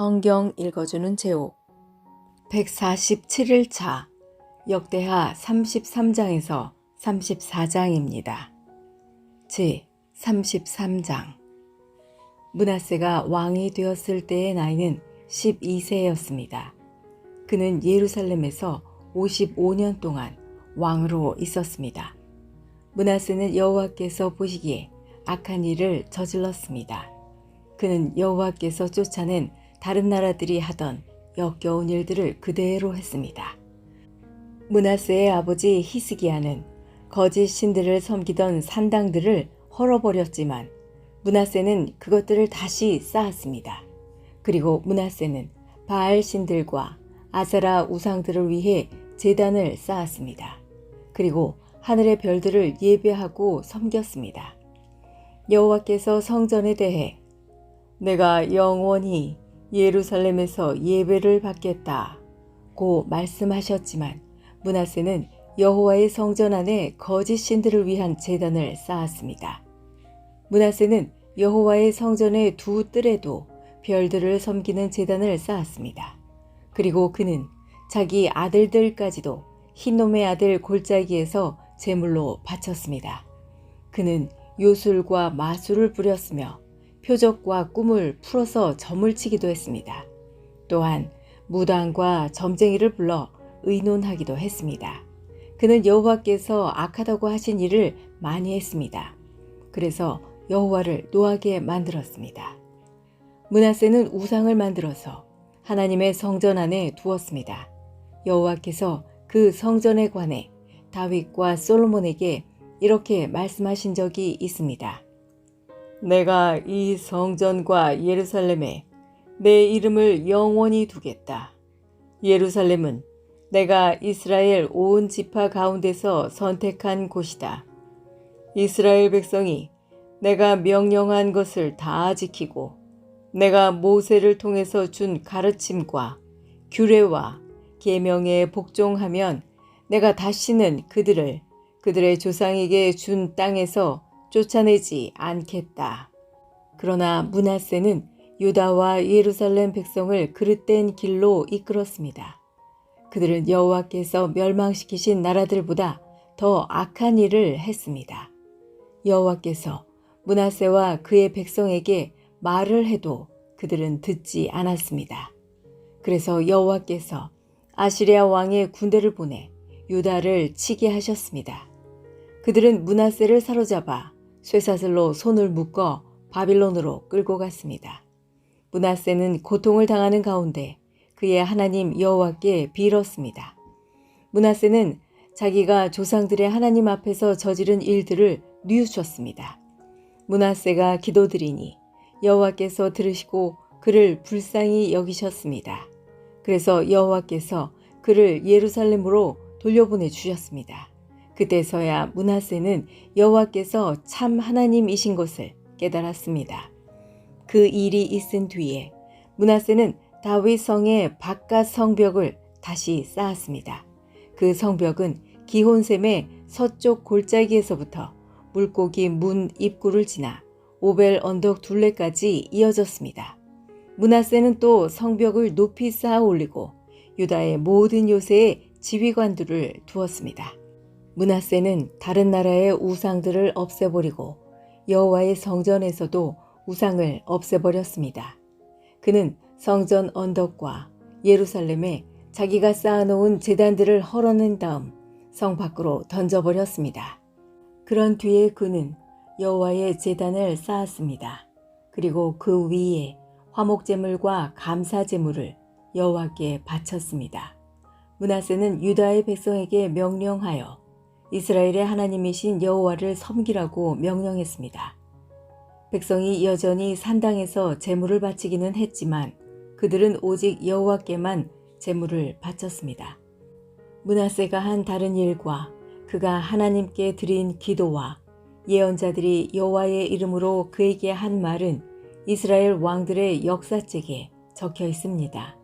성경 읽어주는 제목 147일차 역대하 33장에서 34장입니다. 제 33장 문하세가 왕이 되었을 때의 나이는 12세였습니다. 그는 예루살렘에서 55년 동안 왕으로 있었습니다. 문하세는 여호와께서 보시기에 악한 일을 저질렀습니다. 그는 여호와께서 쫓아낸 다른 나라들이 하던 역겨운 일들을 그대로 했습니다. 문하세의 아버지 히스기야는 거짓 신들을 섬기던 산당들을 헐어버렸지만 문하세는 그것들을 다시 쌓았습니다. 그리고 문하세는 바알 신들과 아세라 우상들을 위해 제단을 쌓았습니다. 그리고 하늘의 별들을 예배하고 섬겼습니다. 여호와께서 성전에 대해 내가 영원히 예루살렘에서 예배를 받겠다. 고 말씀하셨지만 문하세는 여호와의 성전 안에 거짓 신들을 위한 제단을 쌓았습니다. 문하세는 여호와의 성전의 두 뜰에도 별들을 섬기는 제단을 쌓았습니다. 그리고 그는 자기 아들들까지도 흰놈의 아들 골짜기에서 제물로 바쳤습니다. 그는 요술과 마술을 부렸으며 표적과 꿈을 풀어서 점을 치기도 했습니다. 또한 무당과 점쟁이를 불러 의논하기도 했습니다. 그는 여호와께서 악하다고 하신 일을 많이 했습니다. 그래서 여호와를 노하게 만들었습니다. 문하세는 우상을 만들어서 하나님의 성전 안에 두었습니다. 여호와께서 그 성전에 관해 다윗과 솔로몬에게 이렇게 말씀하신 적이 있습니다. 내가 이 성전과 예루살렘에 내 이름을 영원히 두겠다. 예루살렘은 내가 이스라엘 온 지파 가운데서 선택한 곳이다. 이스라엘 백성이 내가 명령한 것을 다 지키고 내가 모세를 통해서 준 가르침과 규례와 계명에 복종하면 내가 다시는 그들을 그들의 조상에게 준 땅에서 쫓아내지 않겠다. 그러나 문하세는 유다와 예루살렘 백성을 그릇된 길로 이끌었습니다. 그들은 여호와께서 멸망시키신 나라들보다 더 악한 일을 했습니다. 여호와께서 문하세와 그의 백성에게 말을 해도 그들은 듣지 않았습니다. 그래서 여호와께서 아시리아 왕의 군대를 보내 유다를 치게 하셨습니다. 그들은 문하세를 사로잡아 쇠사슬로 손을 묶어 바빌론으로 끌고 갔습니다. 문하세는 고통을 당하는 가운데 그의 하나님 여호와께 빌었습니다. 문하세는 자기가 조상들의 하나님 앞에서 저지른 일들을 뉘우쳤습니다. 문하세가 기도드리니 여호와께서 들으시고 그를 불쌍히 여기셨습니다. 그래서 여호와께서 그를 예루살렘으로 돌려보내 주셨습니다. 그때서야 문하세는 여호와께서 참 하나님이신 것을 깨달았습니다. 그 일이 있은 뒤에 문하세는 다윗 성의 바깥 성벽을 다시 쌓았습니다. 그 성벽은 기혼샘의 서쪽 골짜기에서부터 물고기 문 입구를 지나 오벨 언덕 둘레까지 이어졌습니다. 문하세는 또 성벽을 높이 쌓아 올리고 유다의 모든 요새에 지휘관들을 두었습니다. 문하세는 다른 나라의 우상들을 없애버리고 여호와의 성전에서도 우상을 없애버렸습니다. 그는 성전 언덕과 예루살렘에 자기가 쌓아놓은 재단들을 헐어낸 다음 성 밖으로 던져버렸습니다. 그런 뒤에 그는 여호와의 재단을 쌓았습니다. 그리고 그 위에 화목제물과 감사제물을 여호와께 바쳤습니다. 문하세는 유다의 백성에게 명령하여 이스라엘의 하나님이신 여호와를 섬기라고 명령했습니다. 백성이 여전히 산당에서 제물을 바치기는 했지만 그들은 오직 여호와께만 제물을 바쳤습니다. 문하세가 한 다른 일과 그가 하나님께 드린 기도와 예언자들이 여호와의 이름으로 그에게 한 말은 이스라엘 왕들의 역사책에 적혀 있습니다.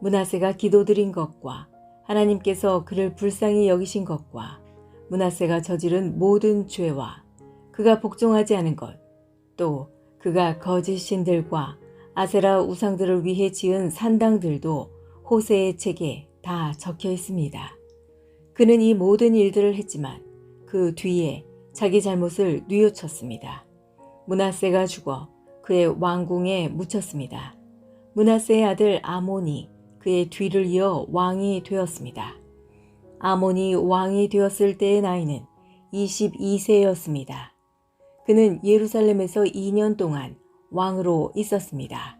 문하세가 기도드린 것과 하나님께서 그를 불쌍히 여기신 것과 문하세가 저지른 모든 죄와 그가 복종하지 않은 것, 또 그가 거짓 신들과 아세라 우상들을 위해 지은 산당들도 호세의 책에 다 적혀 있습니다. 그는 이 모든 일들을 했지만 그 뒤에 자기 잘못을 뉘우쳤습니다. 문하세가 죽어 그의 왕궁에 묻혔습니다. 문하세의 아들 아몬이 그의 뒤를 이어 왕이 되었습니다. 아몬이 왕이 되었을 때의 나이는 22세였습니다. 그는 예루살렘에서 2년 동안 왕으로 있었습니다.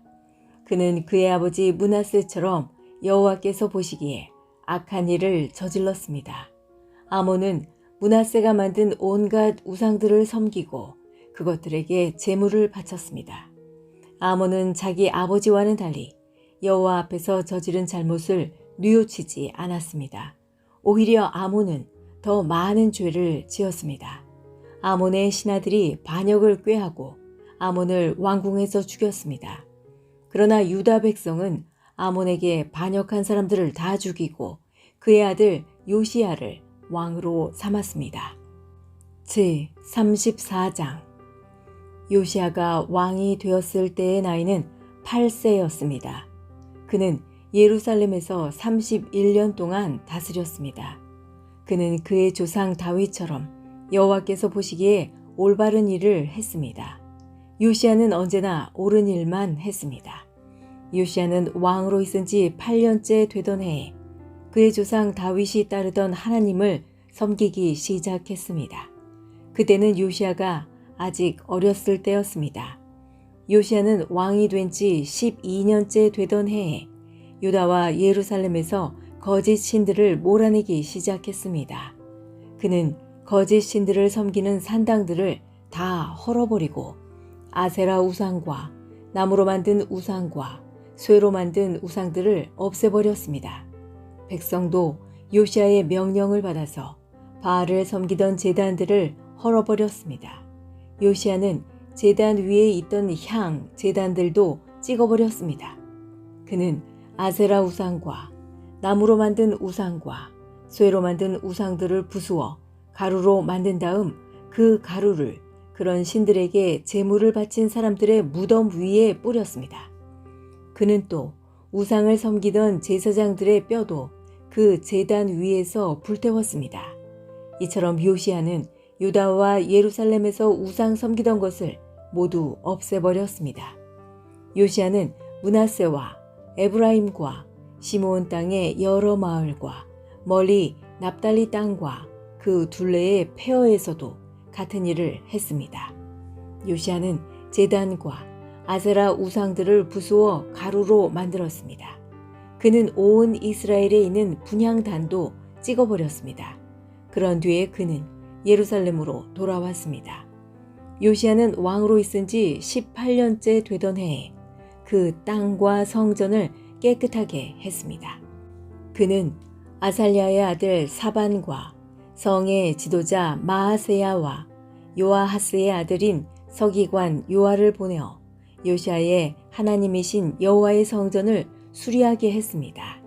그는 그의 아버지 문하세처럼 여호와께서 보시기에 악한 일을 저질렀습니다. 아몬은 문하세가 만든 온갖 우상들을 섬기고 그것들에게 제물을 바쳤습니다. 아몬은 자기 아버지와는 달리 여호와 앞에서 저지른 잘못을 뉘우치지 않았습니다. 오히려 아몬은 더 많은 죄를 지었습니다. 아몬의 신하들이 반역을 꾀하고 아몬을 왕궁에서 죽였습니다. 그러나 유다 백성은 아몬에게 반역한 사람들을 다 죽이고 그의 아들 요시야를 왕으로 삼았습니다. 제 34장 요시야가 왕이 되었을 때의 나이는 8세였습니다. 그는 예루살렘에서 31년 동안 다스렸습니다. 그는 그의 조상 다윗처럼 여호와께서 보시기에 올바른 일을 했습니다. 요시야는 언제나 옳은 일만 했습니다. 요시야는 왕으로 있은 지 8년째 되던 해에 그의 조상 다윗이 따르던 하나님을 섬기기 시작했습니다. 그때는 요시야가 아직 어렸을 때였습니다. 요시야는 왕이 된 지 12년째 되던 해에 유다와 예루살렘에서 거짓 신들을 몰아내기 시작했습니다. 그는 거짓 신들을 섬기는 산당들을 다 헐어버리고 아세라 우상과 나무로 만든 우상과 쇠로 만든 우상들을 없애버렸습니다. 백성도 요시아의 명령을 받아서 바알을 섬기던 제단들을 헐어버렸습니다. 요시아는 제단 위에 있던 향 제단들도 찍어버렸습니다. 그는 아세라 우상과 나무로 만든 우상과 쇠로 만든 우상들을 부수어 가루로 만든 다음 그 가루를 그런 신들에게 제물을 바친 사람들의 무덤 위에 뿌렸습니다. 그는 또 우상을 섬기던 제사장들의 뼈도 그 제단 위에서 불태웠습니다. 이처럼 요시아는 유다와 예루살렘에서 우상 섬기던 것을 모두 없애버렸습니다. 요시아는 문하세와 에브라임과 시므온 땅의 여러 마을과 멀리 납달리 땅과 그 둘레의 페어에서도 같은 일을 했습니다. 요시아는 제단과 아세라 우상들을 부수어 가루로 만들었습니다. 그는 온 이스라엘에 있는 분향단도 찍어버렸습니다. 그런 뒤에 그는 예루살렘으로 돌아왔습니다. 요시아는 왕으로 있은 지 18년째 되던 해에 그 땅과 성전을 깨끗하게 했습니다. 그는 아살리아의 아들 사반과 성의 지도자 마하세야와 요아하스의 아들인 서기관 요아를 보내어 요시아의 하나님이신 여호와의 성전을 수리하게 했습니다.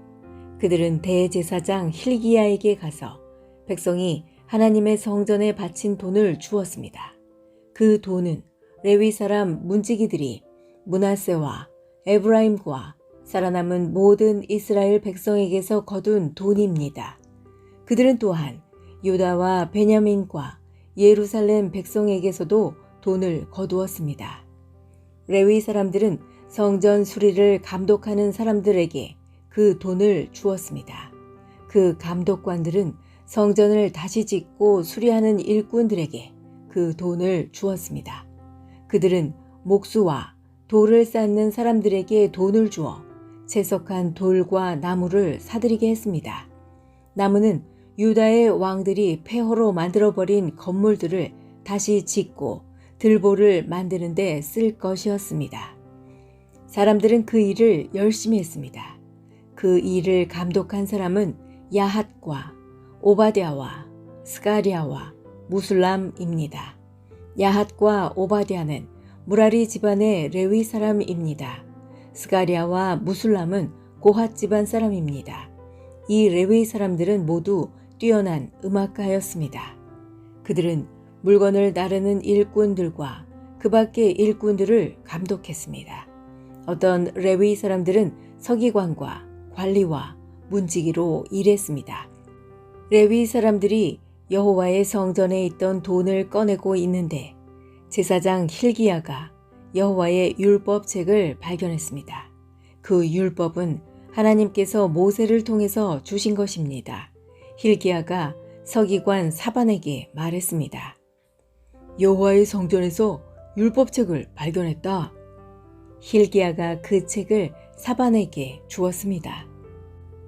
그들은 대제사장 힐기야에게 가서 백성이 하나님의 성전에 바친 돈을 주었습니다. 그 돈은 레위 사람 문지기들이 문하세와 에브라임과 살아남은 모든 이스라엘 백성에게서 거둔 돈입니다. 그들은 또한 유다와 베냐민과 예루살렘 백성에게서도 돈을 거두었습니다. 레위 사람들은 성전 수리를 감독하는 사람들에게 그 돈을 주었습니다. 그 감독관들은 성전을 다시 짓고 수리하는 일꾼들에게 그 돈을 주었습니다. 그들은 목수와 돌을 쌓는 사람들에게 돈을 주어 채석한 돌과 나무를 사들이게 했습니다. 나무는 유다의 왕들이 폐허로 만들어버린 건물들을 다시 짓고 들보를 만드는데 쓸 것이었습니다. 사람들은 그 일을 열심히 했습니다. 그 일을 감독한 사람은 야핫과 오바디아와 스가리아와 무술람입니다. 야핫과 오바디아는 무라리 집안의 레위 사람입니다. 스가리아와 무술람은 고핫 집안 사람입니다. 이 레위 사람들은 모두 뛰어난 음악가였습니다. 그들은 물건을 나르는 일꾼들과 그 밖의 일꾼들을 감독했습니다. 어떤 레위 사람들은 서기관과 관리와 문지기로 일했습니다. 레위 사람들이 여호와의 성전에 있던 돈을 꺼내고 있는데 제사장 힐기야가 여호와의 율법책을 발견했습니다. 그 율법은 하나님께서 모세를 통해서 주신 것입니다. 힐기야가 서기관 사반에게 말했습니다. 여호와의 성전에서 율법책을 발견했다. 힐기야가 그 책을 사반에게 주었습니다.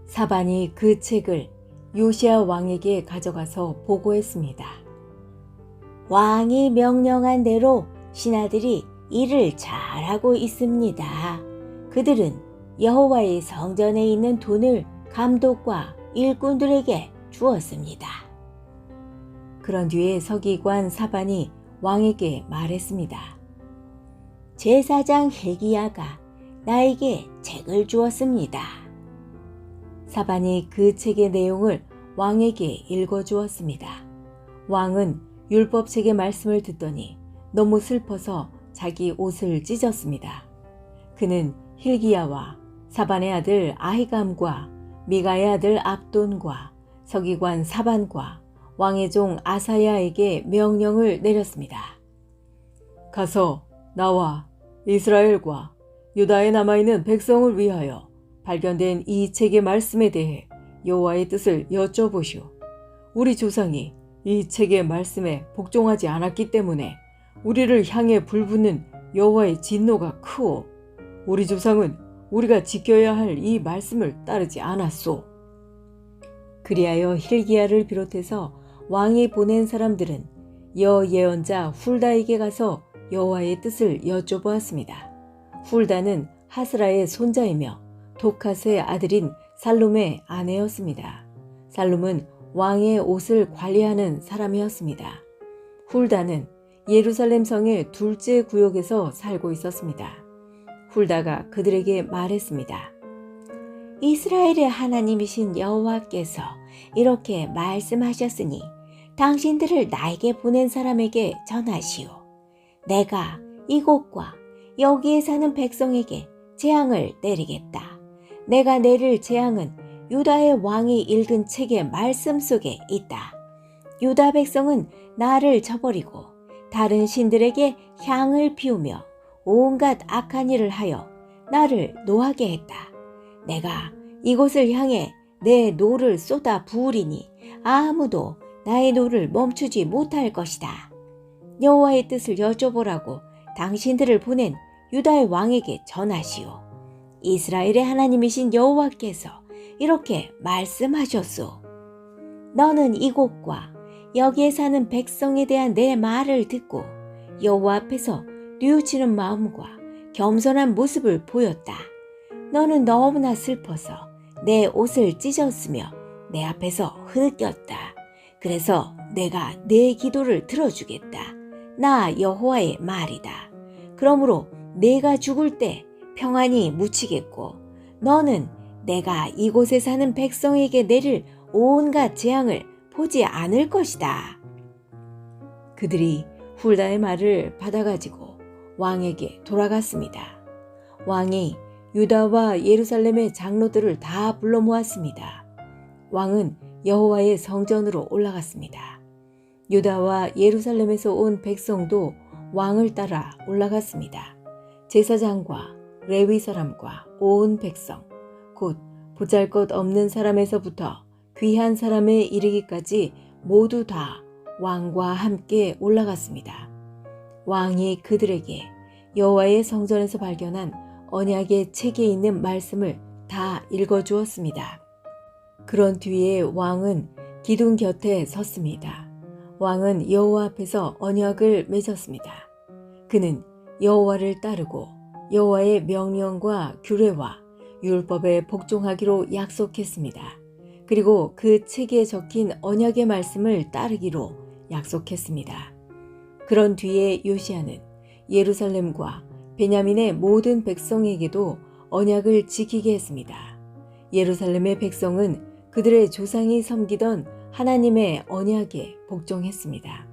사반이 그 책을 요시아 왕에게 가져가서 보고했습니다. 왕이 명령한 대로 신하들이 일을 잘하고 있습니다. 그들은 여호와의 성전에 있는 돈을 감독과 일꾼들에게 주었습니다. 그런 뒤에 서기관 사반이 왕에게 말했습니다. 제사장 헬기야가 나에게 책을 주었습니다. 사반이 그 책의 내용을 왕에게 읽어주었습니다. 왕은 율법책의 말씀을 듣더니 너무 슬퍼서 자기 옷을 찢었습니다. 그는 힐기야와 사반의 아들 아히감과 미가의 아들 압돈과 서기관 사반과 왕의 종 아사야에게 명령을 내렸습니다. 가서 나와 이스라엘과 유다에 남아있는 백성을 위하여 발견된 이 책의 말씀에 대해 여호와의 뜻을 여쭤보시오. 우리 조상이 이 책의 말씀에 복종하지 않았기 때문에 우리를 향해 불붙는 여호와의 진노가 크오. 우리 조상은 우리가 지켜야 할 이 말씀을 따르지 않았소. 그리하여 힐기야를 비롯해서 왕이 보낸 사람들은 여 예언자 훌다에게 가서 여호와의 뜻을 여쭤보았습니다. 훌다는 하스라의 손자이며 도카스의 아들인 살룸의 아내였습니다. 살룸은 왕의 옷을 관리하는 사람이었습니다. 훌다는 예루살렘 성의 둘째 구역에서 살고 있었습니다. 훌다가 그들에게 말했습니다. 이스라엘의 하나님이신 여호와께서 이렇게 말씀하셨으니 당신들을 나에게 보낸 사람에게 전하시오. 내가 이곳과 여기에 사는 백성에게 재앙을 내리겠다. 내가 내릴 재앙은 유다의 왕이 읽은 책의 말씀 속에 있다. 유다 백성은 나를 저버리고 다른 신들에게 향을 피우며 온갖 악한 일을 하여 나를 노하게 했다. 내가 이곳을 향해 내 노를 쏟아 부으리니 아무도 나의 노를 멈추지 못할 것이다. 여호와의 뜻을 여쭤보라고 당신들을 보낸 유다의 왕에게 전하시오. 이스라엘의 하나님이신 여호와께서 이렇게 말씀하셨소. 너는 이곳과 여기에 사는 백성에 대한 내 말을 듣고 여호와 앞에서 뉘우치는 마음과 겸손한 모습을 보였다. 너는 너무나 슬퍼서 내 옷을 찢었으며 내 앞에서 흐느꼈다. 그래서 내가 내 기도를 들어주겠다. 나 여호와의 말이다. 그러므로 내가 죽을 때 평안히 묻히겠고 너는 내가 이곳에 사는 백성에게 내릴 온갖 재앙을 보지 않을 것이다. 그들이 훌다의 말을 받아가지고 왕에게 돌아갔습니다. 왕이 유다와 예루살렘의 장로들을 다 불러 모았습니다. 왕은 여호와의 성전으로 올라갔습니다. 유다와 예루살렘에서 온 백성도 왕을 따라 올라갔습니다. 제사장과 레위 사람과 온 백성, 곧 보잘 것 없는 사람에서부터 귀한 사람에 이르기까지 모두 다 왕과 함께 올라갔습니다. 왕이 그들에게 여호와의 성전에서 발견한 언약의 책에 있는 말씀을 다 읽어 주었습니다. 그런 뒤에 왕은 기둥 곁에 섰습니다. 왕은 여호와 앞에서 언약을 맺었습니다. 그는 여호와를 따르고 여호와의 명령과 규례와 율법에 복종하기로 약속했습니다. 그리고 그 책에 적힌 언약의 말씀을 따르기로 약속했습니다. 그런 뒤에 요시아는 예루살렘과 베냐민의 모든 백성에게도 언약을 지키게 했습니다. 예루살렘의 백성은 그들의 조상이 섬기던 하나님의 언약에 복종했습니다.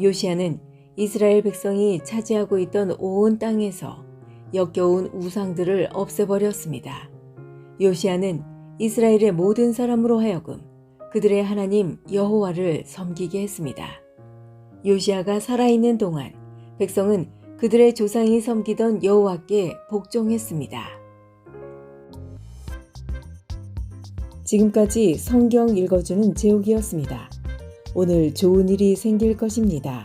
요시아는 이스라엘 백성이 차지하고 있던 온 땅에서 역겨운 우상들을 없애버렸습니다. 요시아는 이스라엘의 모든 사람으로 하여금 그들의 하나님 여호와를 섬기게 했습니다. 요시아가 살아있는 동안 백성은 그들의 조상이 섬기던 여호와께 복종했습니다. 지금까지 성경 읽어주는 제옥이었습니다. 오늘 좋은 일이 생길 것입니다.